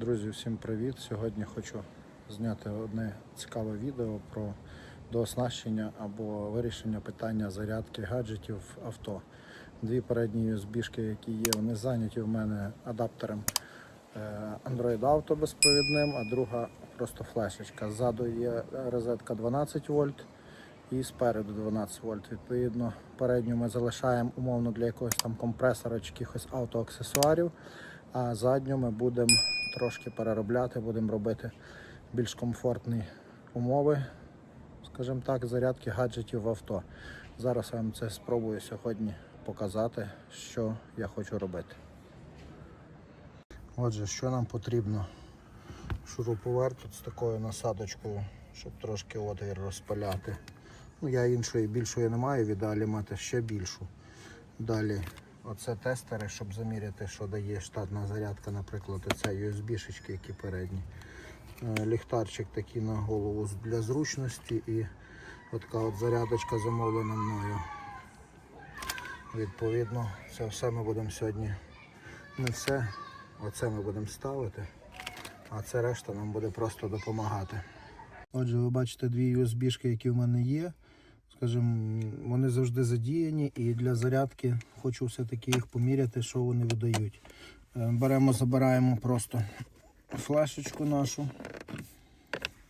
Друзі, всім привіт! Сьогодні хочу зняти одне цікаве відео про дооснащення або вирішення питання зарядки гаджетів в авто. Дві передні USB-шки, які є, вони зайняті в мене адаптером е, Android Auto безпровідним, а друга просто флешечка. Ззаду є розетка 12 вольт і спереду 12 вольт. Відповідно, передню ми залишаємо умовно для якогось там компресора чи якихось автоаксесуарів. А задню ми будемо трошки переробляти, будемо робити більш комфортні умови, скажімо так, зарядки гаджетів в авто. Зараз я вам це спробую сьогодні показати, що я хочу робити. Отже, що нам потрібно? Шуруповерт з такою насадочкою, щоб трошки отвір розпиляти. Ну, я іншої більшої не маю, в ідеалі мати ще більшу. Далі Оце тестери, щоб заміряти, що дає штатна зарядка, наприклад, оце USB-шечки, які передні. Е, Ліхтарчик такий на голову для зручності і така от зарядочка замовлена мною. Відповідно, це все ми будемо сьогодні. Не все, оце ми будемо ставити, а це решта нам буде просто допомагати. Отже, ви бачите дві USB-шки, які в мене є. Скажімо, вони завжди задіяні і для зарядки хочу все-таки їх поміряти, що вони видають. Е, Беремо, забираємо просто флешечку нашу,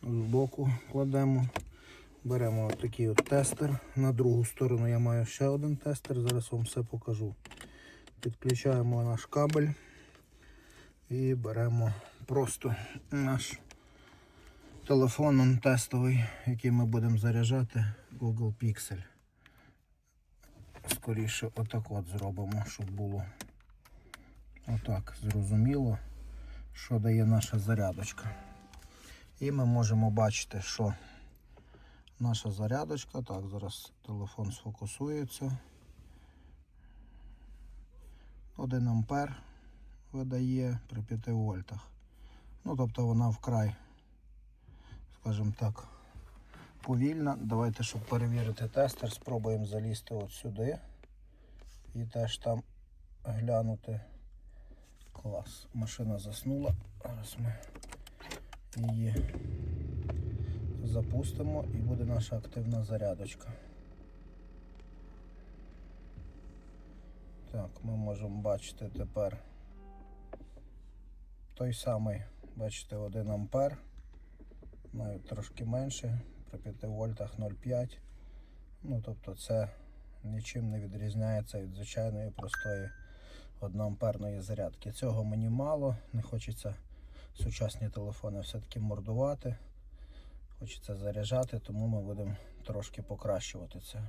збоку кладемо. Беремо такий от тестер. На другу сторону я маю ще один тестер, зараз вам все покажу. Підключаємо наш кабель і беремо просто наш телефон он тестовий, який ми будемо заряджати Google Pixel. Скоріше отак от зробимо, щоб було отак зрозуміло, що дає наша зарядочка. І ми можемо бачити, що наша зарядочка, так, зараз телефон сфокусується. 1 ампер видає при 5 вольтах. Ну, тобто вона вкрай скажімо так, повільна. Давайте, щоб перевірити тестер, спробуємо залізти от сюди і теж там глянути. Клас. Машина заснула. Зараз ми її запустимо і буде наша активна зарядочка. Так, ми можемо бачити тепер той самий, бачите, 1 ампер навіть трошки менше, при 5 вольтах 0,5. Ну, тобто це нічим не відрізняється від звичайної простої 1 амперної зарядки. Цього мені мало, не хочеться сучасні телефони все-таки мордувати. Хочеться заряджати, тому ми будемо трошки покращувати це.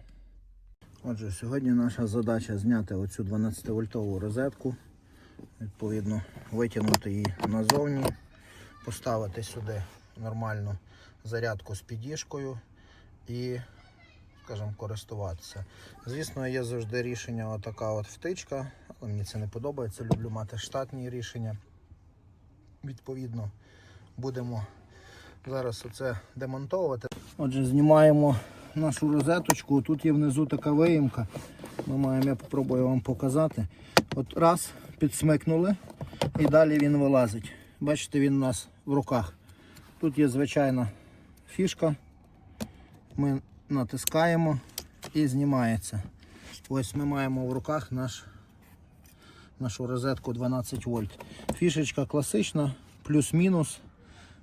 Отже, сьогодні наша задача зняти оцю 12 вольтову розетку, відповідно витягнути її назовні, поставити сюди нормальну зарядку з підішкою і, скажімо, користуватися. Звісно, є завжди рішення отака от втичка, але мені це не подобається. Люблю мати штатні рішення. Відповідно, будемо зараз оце демонтовувати. Отже, знімаємо нашу розеточку. Тут є внизу така виїмка. Ми маємо, я спробую вам показати. От раз, підсмикнули і далі він вилазить. Бачите, він у нас в руках. Тут є звичайна фішка. Ми натискаємо і знімається. Ось ми маємо в руках наш, нашу розетку 12 вольт. Фішечка класична, плюс-мінус,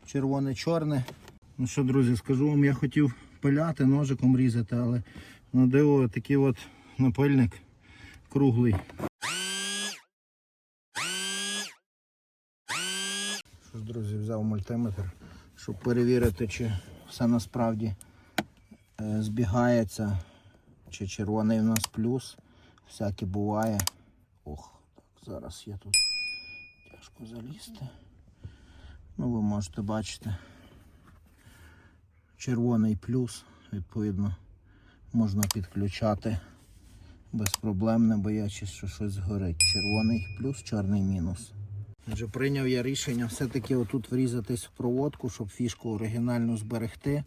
червоне-чорне. Ну що, друзі, скажу вам, я хотів пиляти, ножиком різати, але на диво такий от напильник круглий. Що ж, друзі, взяв мультиметр щоб перевірити, чи все насправді е, збігається, чи червоний у нас плюс. Всяке буває. Ох, так, зараз є тут тяжко залізти. Ну, ви можете бачити. Червоний плюс, відповідно, можна підключати без проблем, не боячись, що щось згорить. Червоний плюс, чорний мінус. Отже, прийняв я рішення все-таки отут врізатись в проводку, щоб фішку оригінальну зберегти.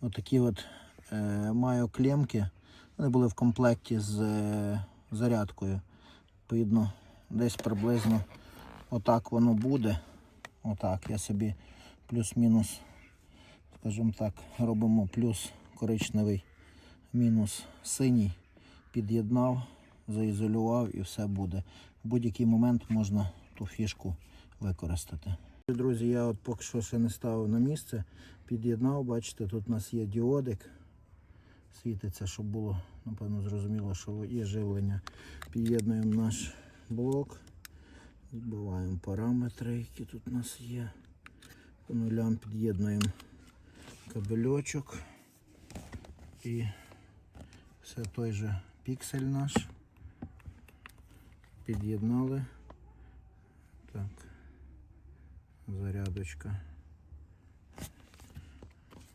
Отакі от е, маю клемки. Вони були в комплекті з е, зарядкою. Відповідно, десь приблизно отак воно буде. Отак, я собі плюс-мінус, скажімо так, робимо плюс коричневий, мінус синій, під'єднав, заізолював і все буде. В будь-який момент можна ту фішку використати. Друзі, я от поки що ще не ставив на місце, під'єднав, бачите, тут у нас є діодик. Світиться, щоб було, напевно, зрозуміло, що є живлення. Під'єднуємо наш блок. Збиваємо параметри, які тут у нас є. По нулям під'єднуємо кабельочок. І все той же піксель наш. Під'єднали. Так. Зарядочка.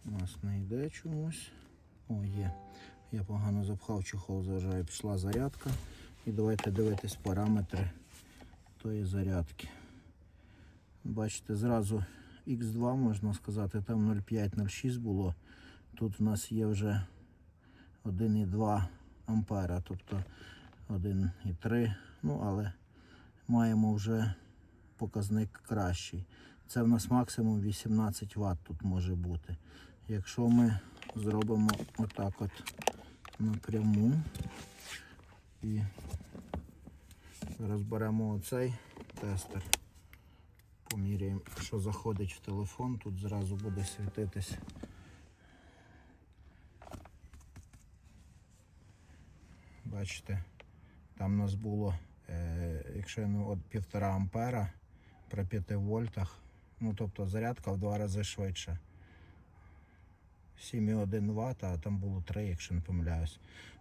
У нас не йде чомусь. О, є. Я погано запхав чехол, заважаю, пішла зарядка. І давайте дивитись параметри тої зарядки. Бачите, зразу X2 можна сказати, там 0,5-0,6 було. Тут у нас є вже 1,2 ампера, тобто 1,3. Ну, але маємо вже показник кращий. Це в нас максимум 18 Вт тут може бути. Якщо ми зробимо отак от напряму і розберемо оцей тестер, поміряємо, що заходить в телефон, тут зразу буде світитись. Бачите, там у нас було, е, якщо не от 1,5 ампера при 5 вольтах, ну тобто зарядка в два рази швидше. 7,1 Вт, а там було 3, якщо не помиляюсь.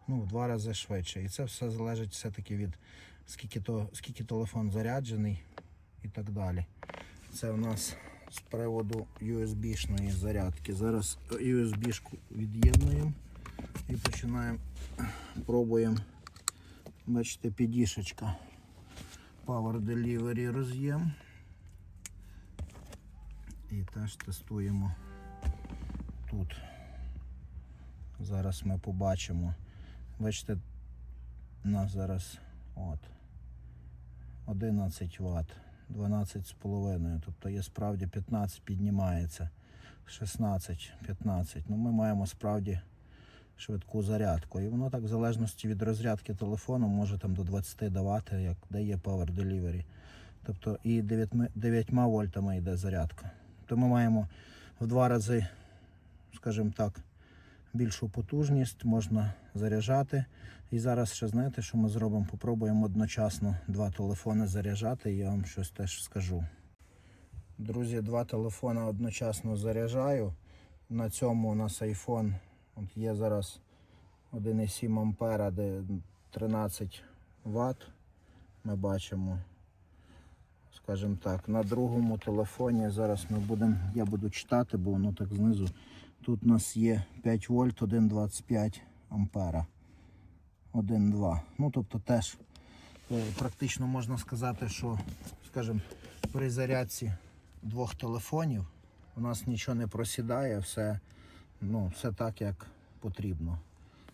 Ну, в два рази швидше. І це все залежить все-таки від скільки, то, скільки телефон заряджений і так далі. Це у нас з приводу USB-шної зарядки. Зараз USB-шку від'єднуємо і починаємо, пробуємо. Бачите, підішечка. Power Delivery роз'єм. І теж тестуємо тут. Зараз ми побачимо. Бачите, у нас зараз от 11 Вт, 12,5. Тобто є справді 15 піднімається, 16, 15. Ну ми маємо справді швидку зарядку. І воно так в залежності від розрядки телефону може там до 20 давати, як дає Power Delivery. Тобто і 9, 9 вольтами йде зарядка. То ми маємо в два рази, скажімо так, більшу потужність, можна заряджати. І зараз ще знаєте, що ми зробимо? Попробуємо одночасно два телефони заряджати, і я вам щось теж скажу. Друзі, два телефони одночасно заряджаю. На цьому у нас iPhone от є зараз 1,7 ампера, де 13 Вт. Ми бачимо. Скажімо так, на другому телефоні зараз ми будемо, я буду читати, бо воно так знизу. Тут у нас є 5 вольт, 1,25 ампера. 1,2. Ну, тобто теж е, практично можна сказати, що, скажімо, при зарядці двох телефонів у нас нічого не просідає, все, ну, все так, як потрібно.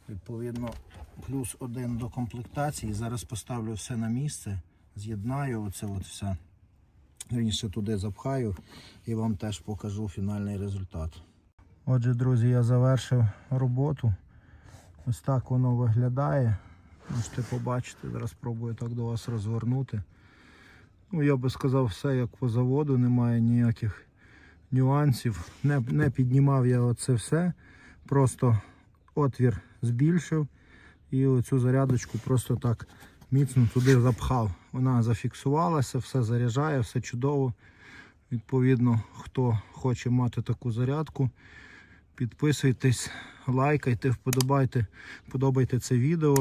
Відповідно, плюс один до комплектації. Зараз поставлю все на місце, з'єднаю оце от все. Вірніше туди запхаю і вам теж покажу фінальний результат. Отже, друзі, я завершив роботу. Ось так воно виглядає. Можете побачити, зараз спробую так до вас розвернути. Ну, я би сказав, все як по заводу, немає ніяких нюансів. Не, не піднімав я оце все. Просто отвір збільшив і оцю зарядочку просто так міцно туди запхав. Вона зафіксувалася, все заряджає, все чудово. Відповідно, хто хоче мати таку зарядку, підписуйтесь, лайкайте, вподобайте, подобайте це відео.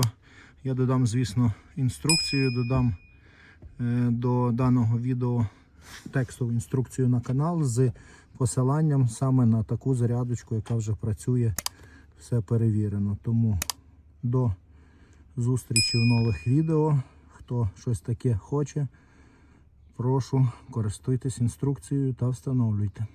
Я додам, звісно, інструкцію, додам е, до даного відео текстову інструкцію на канал з посиланням саме на таку зарядочку, яка вже працює, все перевірено. Тому до зустрічі в нових відео. Хто щось таке хоче, прошу користуйтесь інструкцією та встановлюйте.